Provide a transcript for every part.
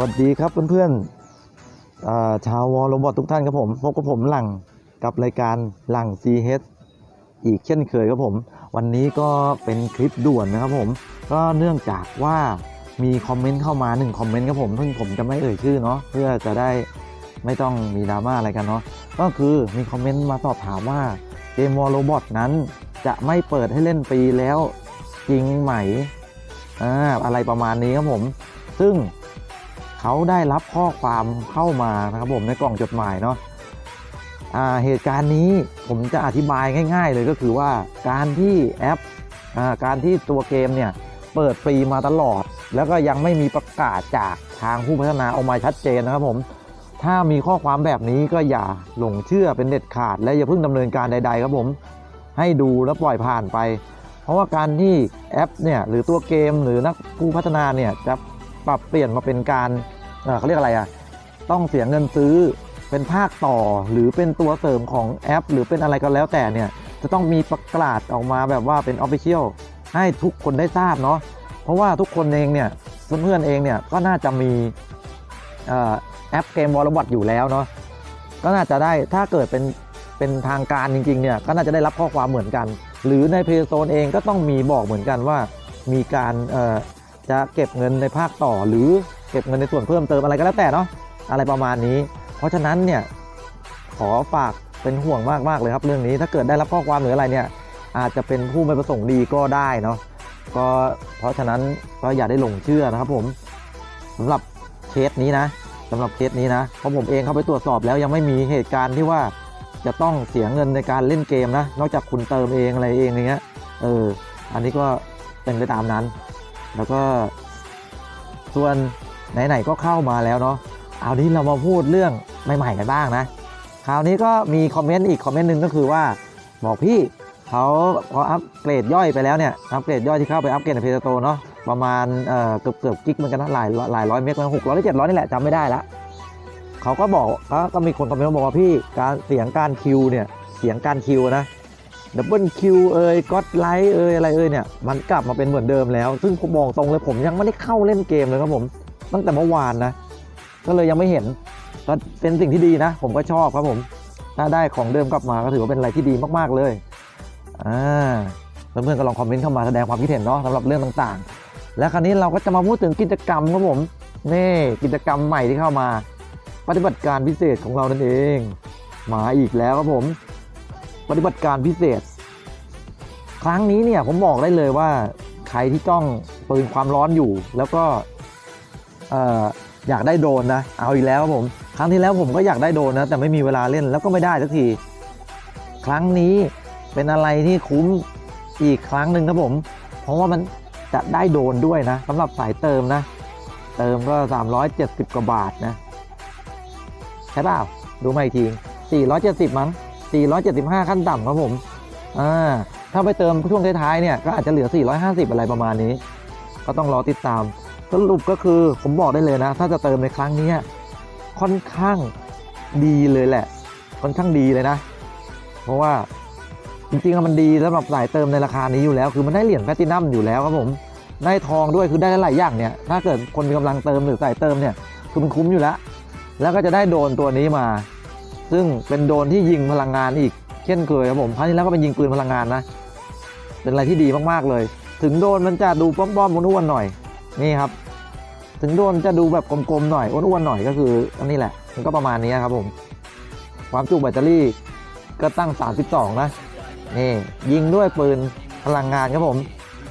สวัสดีครับเพื่อนๆชาววอลโรบอททุกท่านครับผมพบกับผมหลังกับรายการหลัง CH อีกเช่นเคยครับผม วันนี้ก็เป็นคลิปด่วนนะครับผม ก็เนื่องจากว่ามีคอมเมนต์เข้ามาหนึ่งคอมเมนต์ครับผมซึ่งผมจะไม่เอ่ยชื่อเนาะเพื่อจะได้ไม่ต้องมีดราม่าอะไรกันเนาะก็คือมีคอมเมนต์มาสอบถามว่าเกมวอลโรบอทนั้นจะไม่เปิดให้เล่นฟรีแล้วจริงไหมอ่าอะไรประมาณนี้ครับผม ซึ่ง เขาได้รับข้อความเข้ามานะครับผมในกล่องจดหมายเนาะเหตุการณ์นี้ผมจะอธิบายง่าย ๆ เลยก็คือว่าการที่แอปอการที่ตัวเกมเนี่ยเปิดฟรีมาตลอด แล้วก็ยังไม่มีประกาศจากทางผู้พัฒนาออกมาชัดเจนนะครับผม ถ้ามีข้อความแบบนี้ก็อย่าหลงเชื่อเป็นเด็ดขาด และอย่าเพิ่งดำเนินการใด ๆ ครับผม ให้ดูแล้วปล่อยผ่านไป เพราะว่าการที่แอปเนี่ยหรือตัวเกมหรือนักผู้พัฒนาเนี่ยจะปรับเปลี่ยนมาเป็นการ เขาเรียกอะไรอะ่ะ ต้องเสียเงินซื้อเป็นภาคต่อหรือเป็นตัวเสริมของแอป หรือเป็นอะไรก็แล้วแต่เนี่ย จะต้องมีประกาศออกมาแบบว่าเป็นออฟฟิเชียลให้ทุกคนได้ทราบเนาะเพราะว่าทุกคนเองเนี่ยเพื่อนๆเองเนี่ยก็น่าจะมีอแอปเกมวอลลัตอยู่แล้วเนาะก็น่าจะได้ถ้าเกิดเป็นเป็นทางการจริงๆเนี่ยก็น่าจะได้รับข้อความเหมือนกัน หรือในเพย์โซนเองก็ต้องมีบอกเหมือนกันว่า มีการจะเก็บเงินในภาคต่อหรือ เก็บเงินในส่วนเพิ่มเติมอะไรก็แล้วแต่เนาะอะไรประมาณนี้ เพราะฉะนั้นเนี่ยขอฝากเป็นห่วงมากๆเลยครับเรื่องนี้ถ้าเกิดได้รับข้อความหรืออะไรเนี่ยอาจจะเป็นผู้ไม่ประสงค์ดีก็ได้เนาะก็เพราะฉะนั้นก็อย่าได้หลงเชื่อนะครับผมสำหรับเคสนี้นะสำหรับเคสนี้นะเพราะผมเองเข้าไปตรวจสอบแล้วยังไม่มีเหตุการณ์ที่ว่าจะต้องเสียเงินในการเล่นเกมนะ นอกจากคุณเติมเองอะไรเองอย่างเงี้ยเอออันนี้ก็เป็นไปตามนั้น แล้วก็ส่วน ไหนๆก็เข้ามาแล้วเนาะเอานี้เรามาพูดเรื่องใหม่ๆกันบ้างนะ คราวนี้ก็มีคอมเมนต์อีกคอมเมนต์หนึ่งก็คือว่าบอกพี่เขาพออัปเกรดย่อยไปแล้วเนี่ยอัปเกรดย่อยที่เข้าไปอัปเกรดในเพจโตเนาะประมาณเอ่อเกือบเกือบกิกเหมือนกันนะหลายหลายร้อยเมกนะหกร้อยหรือเจ็ดร้อยนี่แหละจำไม่ได้ละเขาก็บอกก็ก็มีคนคอมเมนต์บอกว่าพี่การเสียงการคิวเนี่ยเสียงการคิวนะดับเบิลคิวเอ่ยก็อดไลท์เอ่ยอะไรเอ่ยเนี่ยมันกลับมาเป็นเหมือนเดิมแล้ว ซึ่งผมบอกตรงเลยผมยังไม่ได้เข้าเล่นเกมเลยครับผม ตั้งแต่เมื่อวานนะ ก็เลยยังไม่เห็นก็เป็นสิ่งที่ดีนะ ผมก็ชอบครับผม ถ้าได้ของเดิมกลับมาก็ถือว่าเป็นอะไรที่ดีมากๆเลยอ่าเพื่อนๆก็ลองคอมเมนต์เข้ามาแสดงความคิดเห็นเนาะสำหรับเรื่องต่างๆ และคราวนี้เราก็จะมาพูดถึงกิจกรรมครับผมนี่กิจกรรมใหม่ที่เข้ามา ปฏิบัติการพิเศษของเรานั่นเอง มาอีกแล้วครับผม ปฏิบัติการพิเศษ ครั้งนี้เนี่ยผมบอกได้เลยว่าใครที่ต้องปืนความร้อนอยู่ แล้วก็ อยากได้โดนนะ เอาอีกแล้วครับผม ครั้งที่แล้วผมก็อยากได้โดนนะ แต่ไม่มีเวลาเล่นแล้วก็ไม่ได้สักที ครั้งนี้เป็นอะไรที่คุ้มอีกครั้งหนึ่งครับผม เพราะว่ามันจะได้โดนด้วยนะสำหรับสายเติมนะ เติมก็ 370 กว่าบาทนะ ใช่เปล่า ดูมาอีกที 470 มั้ง 475 ขั้นต่ำครับผม อ่า ถ้าไปเติมช่วงท้ายๆเนี่ย ก็อาจจะเหลือ 450 อะไรประมาณนี้ ก็ต้องรอติดตาม สรุปก็คือผมบอกได้เลยนะ ถ้าจะเติมในครั้งนี้ค่อนข้างดีเลยแหละ ค่อนข้างดีเลยนะ เพราะว่าจริงๆมันดีสำหรับสายเติมในราคานี้อยู่แล้ว คือมันได้เหรียญแพลตินัมอยู่แล้วครับผมได้ทองด้วยคือได้หลายอย่างเนี่ย ถ้าเกิดคนมีกำลังเติมหรือสายเติมเนี่ยคือมันคุ้มอยู่แล้ว แล้วก็จะได้โดนตัวนี้มา ซึ่งเป็นโดนที่ยิงพลังงานอีก เช่นเคยครับผมครั้งที่แล้วก็เป็นยิงปืนพลังงานนะ เป็นอะไรที่ดีมากๆเลย ถึงโดนมันจะดูป้อมๆอ้วนๆหน่อย นี่ครับ ถึงโดนจะดูแบบกลมๆหน่อยอ้วนๆหน่อยก็คืออันนี้แหละ มันก็ประมาณนี้ครับผม ความจุแบตเตอรี่ก็ตั้ง 32 นะ นี่ยิงด้วยปืนพลังงานครับผม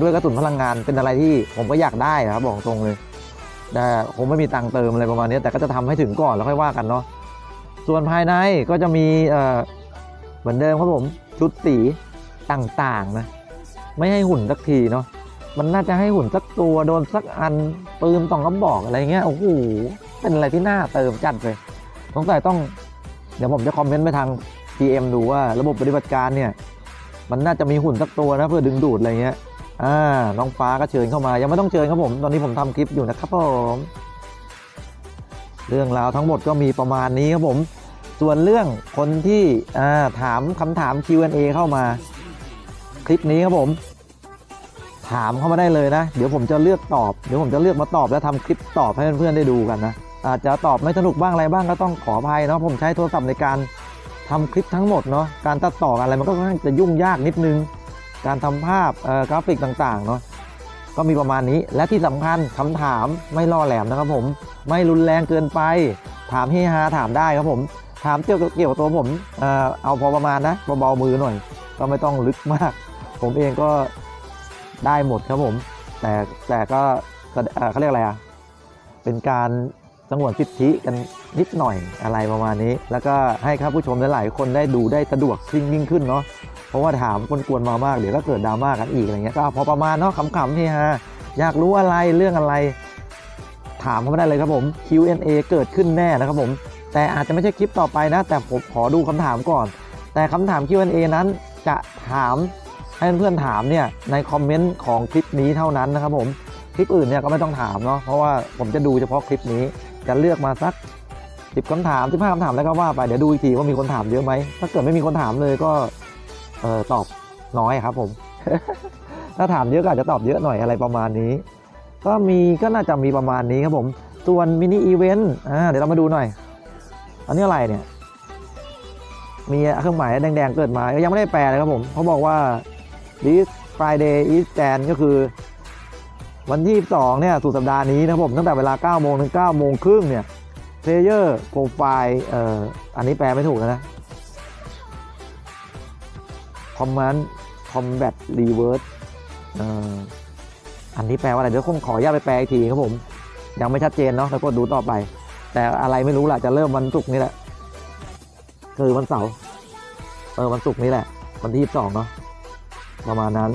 ด้วยกระสุนพลังงานเป็นอะไรที่ผมก็อยากได้ครับบอกตรงเลย แต่คงไม่มีตังเติมอะไรประมาณนี้ แต่ก็จะทำให้ถึงก่อนแล้วค่อยว่ากันเนาะ ส่วนภายในก็จะมีเออเหมือนเดิมครับผมชุดสีต่างๆนะ ไม่ให้หุ่นสักทีเนาะ มันน่าจะให้หุ่นสักตัวโดนสักอันปืนสองกระบอกอะไรเงี้ยโอ้โหเป็นอะไรที่น่าเติมจัดเลยสงสัยต้อง เดี๋ยวผมจะคอมเมนต์ไปทาง PM ดูว่าระบบปฏิบัติการเนี่ย มันน่าจะมีหุ่นสักตัวนะเพื่อดึงดูดอะไรเงี้ยอ่าน้องฟ้าก็เชิญเข้ามา ยังไม่ต้องเชิญครับผม ตอนนี้ผมทำคลิปอยู่นะครับผมเรื่องราวทั้งหมดก็มีประมาณนี้ครับผม ส่วนเรื่องคนที่ถามคำถาม Q&A เข้ามา คลิปนี้ครับผม ถามเข้ามาได้เลยนะ เดี๋ยวผมจะเลือกตอบ เดี๋ยวผมจะเลือกมาตอบและทำคลิปตอบให้เพื่อนๆได้ดูกันนะ อาจจะตอบไม่สนุกบ้างอะไรบ้างก็ต้องขออภัยเนาะผมใช้โทรศัพท์ในการทำคลิปทั้งหมดเนาะ การตัดต่ออะไรมันก็ค่อนข้างจะยุ่งยากนิดนึง การทำภาพกราฟิกต่างๆเนาะ ก็มีประมาณนี้ และที่สำคัญคำถามไม่ล่อแหลมนะครับผม ไม่รุนแรงเกินไป ถามเฮฮาถามได้ครับผม ถามเกี่ยวกับเกี่ยวกับตัวผม เอาพอประมาณนะเบาๆมือหน่อย ก็ไม่ต้องลึกมาก ผมเองก็ ได้หมดครับผม แต่แต่ก็เขาเรียกอะไรอะ เป็นการสงวนสิทธิกันนิดหน่อยอะไรประมาณนี้ แล้วก็ให้ครับผู้ชมหลายๆคนได้ดูได้สะดวกยิ่งขึ้นเนาะเพราะว่าถามคนกวนๆมามากเดี๋ยวก็เกิดดราม่ากันอีกอะไรเงี้ยก็พอประมาณเนาะขำๆเฮฮาอยากรู้อะไรเรื่องอะไร ถามเข้ามาได้เลยครับผม Q&A เกิดขึ้นแน่นะครับผม แต่อาจจะไม่ใช่คลิปต่อไปนะ แต่ผมขอดูคำถามก่อน แต่คำถาม Q&A นั้นจะถาม ให้เพื่อนๆถามเนี่ยในคอมเมนต์ของคลิปนี้เท่านั้นนะครับผมคลิปอื่นเนี่ยก็ไม่ต้องถามเนาะเพราะว่าผมจะดูเฉพาะคลิปนี้จะเลือกมาสัก10คำถาม15คำถามแล้วก็ว่าไปเดี๋ยวดูอีกทีว่ามีคนถามเยอะไหมถ้าเกิดไม่มีคนถามเลยก็เออตอบน้อยครับผมถ้าถามเยอะก็อาจจะตอบเยอะหน่อยอะไรประมาณนี้ ก็มีก็น่าจะมีประมาณนี้ครับผมส่วนมินิอีเวนต์อ่าเดี๋ยวเรามาดูหน่อย อันนี้อะไรเนี่ย มีเครื่องหมายแดงๆเกิดมายังไม่ได้แปลเลยครับผมเขาบอกว่า this Friday is Jan ก็คือ วันที่22เนี่ยสุดสัปดาห์นี้นะครับผมตั้งแต่เวลา9โมงถึง9โมงครึ่งเนี่ย Player Profile เอ่ออันนี้แปลไม่ถูกนะ Command Combat Reverse เอ่ออันนี้แปลว่าอะไรเดี๋ยวคงขออนุญาตไปแปลอีกทีครับผม ยังไม่ชัดเจนเนาะแล้วก็ดูต่อไป แต่อะไรไม่รู้แหละจะเริ่มวันศุกร์นี่แหละคือวันเสาร์เออวันศุกร์นี่แหละ วันที่22เนาะ ประมาณนั้น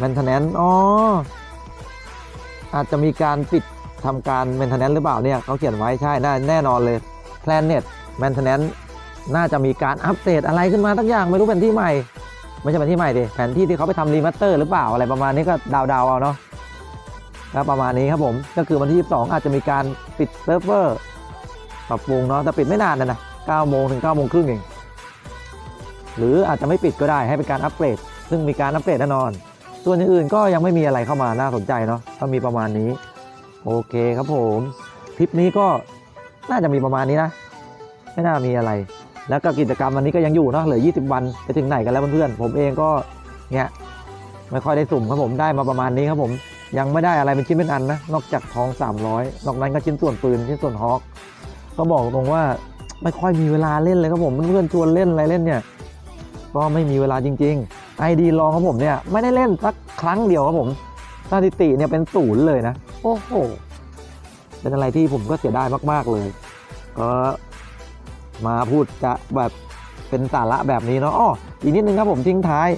maintenance อ๋อ อาจจะมีการปิดทำการ maintenance หรือเปล่าเนี่ยเขาเขียนไว้ใช่น่าแน่นอนเลย planet maintenance น่าจะมีการอัปเดตอะไรขึ้นมาทั้งอย่างไม่รู้เป็นที่ใหม่ ไม่ใช่เป็นที่ใหม่ดิแผนที่ที่เขาไปทำรีมาสเตอร์หรือเปล่าอะไรประมาณนี้ก็ดาๆเอาเนาะก็ประมาณนี้ครับผมก็คือวันที่ 22 อาจจะมีการปิดเซิร์ฟเวอร์ปรับปรุงเนาะแต่ปิดไม่นานนะนะ9โมงถึง9โมงครึ่งเอง หรืออาจจะไม่ปิดก็ได้ให้เป็นการอัปเกรด ซึ่งมีการอัปเกรดแน่นอน ส่วนอื่นๆก็ยังไม่มีอะไรเข้ามาน่าสนใจเนาะก็มีประมาณนี้ โอเคครับผมทริปนี้ก็น่าจะมีประมาณนี้นะ ไม่น่ามีอะไร แล้วก็กิจกรรมวันนี้ก็ยังอยู่เนาะเหลือ 20 วันไปถึงไหนกันแล้วเพื่อนๆผมเองก็เนี่ยไม่ค่อยได้สุ่มครับผมได้มาประมาณนี้ครับผมยังไม่ได้อะไรเป็นชิ้นเป็นอันนะ นอกจากทอง 300 นอกนั้นก็ชิ้นส่วนปืนชิ้นส่วนฮอกก็บอกตรงว่าไม่ค่อยมีเวลาเล่นเลยครับผมเพื่อนๆชวนเล่นอะไรเล่นเนี่ย ก็ไม่มีเวลาจริงๆไอดีลองของผมเนี่ยไม่ได้เล่นสักครั้งเดียวครับผมสถิติเนี่ยเป็นศูนย์เลยนะ โอ้โห เป็นอะไรที่ผมก็เสียดายมาก ๆ เลย ก็มาพูดจะแบบเป็นสาระแบบนี้เนาะอ้ออีกนิดนึงครับผมทิ้งท้าย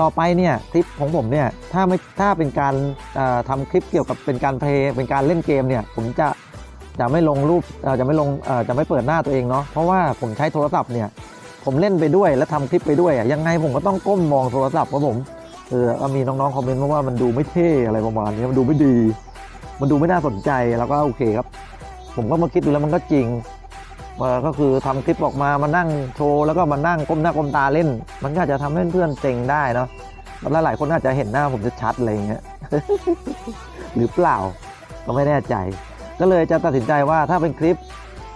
ต่อไปเนี่ยคลิปของผมเนี่ยถ้าไม่ถ้าเป็นการเอ่อทำคลิปเกี่ยวกับเป็นการเพลย์เป็นการเล่นเกมเนี่ยผมจะจะไม่ลงรูปเอ่อจะไม่ลงเอ่อจะไม่เปิดหน้าตัวเองเนาะเพราะว่าผมใช้โทรศัพท์เนี่ย ผมเล่นไปด้วยแล้วทำคลิปไปด้วยอะยังไงผมก็ต้องก้มมองโทรศัพท์ครับผมเออมีน้องๆคอมเมนต์มาว่ามันดูไม่เท่อะไรประมาณนี้มันดูไม่ดี มันดูไม่น่าสนใจแล้วก็โอเคครับ ผมก็มาคิดดูแล้วมันก็จริงก็คือทำคลิปออกมามานั่งโชว์แล้วก็มานั่งก้มหน้าก้มตาเล่น มันก็อาจจะทำให้เพื่อนเซ็งได้เนาะแล้วหลายคนอาจจะเห็นหน้าผมจะชัดอะไรอย่างเงี้ยหรือเปล่าก็ไม่แน่ใจ ก็เลยจะตัดสินใจว่าถ้าเป็นคลิป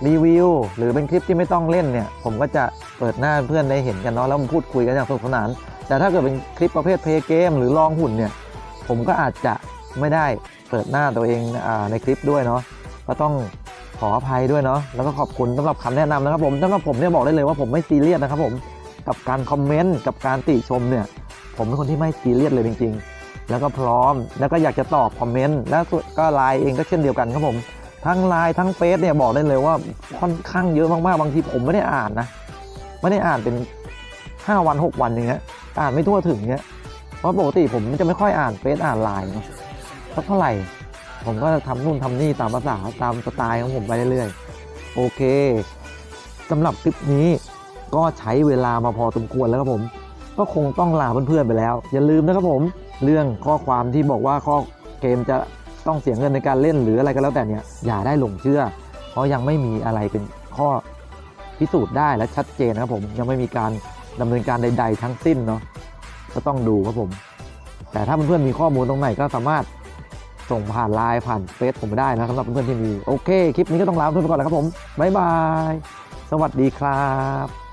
รีวิวหรือเป็นคลิปที่ไม่ต้องเล่นเนี่ยผมก็จะเปิดหน้าเพื่อนได้เห็นกันเนาะแล้วมาพูดคุยกันอย่างสนุกสนาน แต่ถ้าเกิดเป็นคลิปประเภทเพย์เกมหรือลองหุ่นเนี่ยผมก็อาจจะไม่ได้เปิดหน้าตัวเองอในคลิปด้วยเนาะก็ต้องขออภัยด้วยเนาะแล้วก็ขอบคุณสำหรับคำแนะนำนะครับผมสำหรับผมเนี่ยบอกได้เลยว่าผมไม่ซีเรียสนะครับผมกับการคอมเมนต์กับการติชมเนี่ยผมเป็นคนที่ไม่ซีเรียสเลยจริง ๆ แล้วก็พร้อมแล้วก็อยากจะตอบคอมเมนต์แล้วก็ไลน์เองก็เช่นเดียวกันครับผม ทั้งไลน์ทั้งเฟซเนี่ยบอกได้เลยว่าค่อนข้างเยอะมากๆ บางทีผมไม่ได้อ่านนะ ไม่ได้อ่านเป็น 5 วัน 6 วันอย่างเงี้ย อ่านไม่ทั่วถึงเงี้ย เพราะปกติผมจะไม่ค่อยอ่านเฟซอ่านไลน์เนาะสักเท่าไหร่ ผมก็ทำนู่นทำนี่ตามภาษาตามสไตล์ของผมไปเรื่อยๆ โอเคสำหรับคลิปนี้ก็ใช้เวลามาพอสมควรแล้วครับผม ก็คงต้องลาเพื่อนๆไปแล้ว อย่าลืมนะครับผม เรื่องข้อความที่บอกว่าข้อเกมจะ ต้องเสียเงินในการเล่นหรืออะไรก็แล้วแต่เนี่ยอย่าได้หลงเชื่อ เพราะยังไม่มีอะไรเป็นข้อพิสูจน์ได้และชัดเจนนะครับผมยังไม่มีการดำเนินการใด ๆ ทั้งสิ้นเนาะก็ต้องดูครับผม แต่ถ้าเพื่อนๆมีข้อมูลตรงไหนก็สามารถส่งผ่านไลน์ผ่านเฟซผมได้นะสำหรับเพื่อนๆที่มี โอเค คลิปนี้ก็ต้องลาเพื่อนไปก่อนแล้วครับผม บ๊ายบาย สวัสดีครับ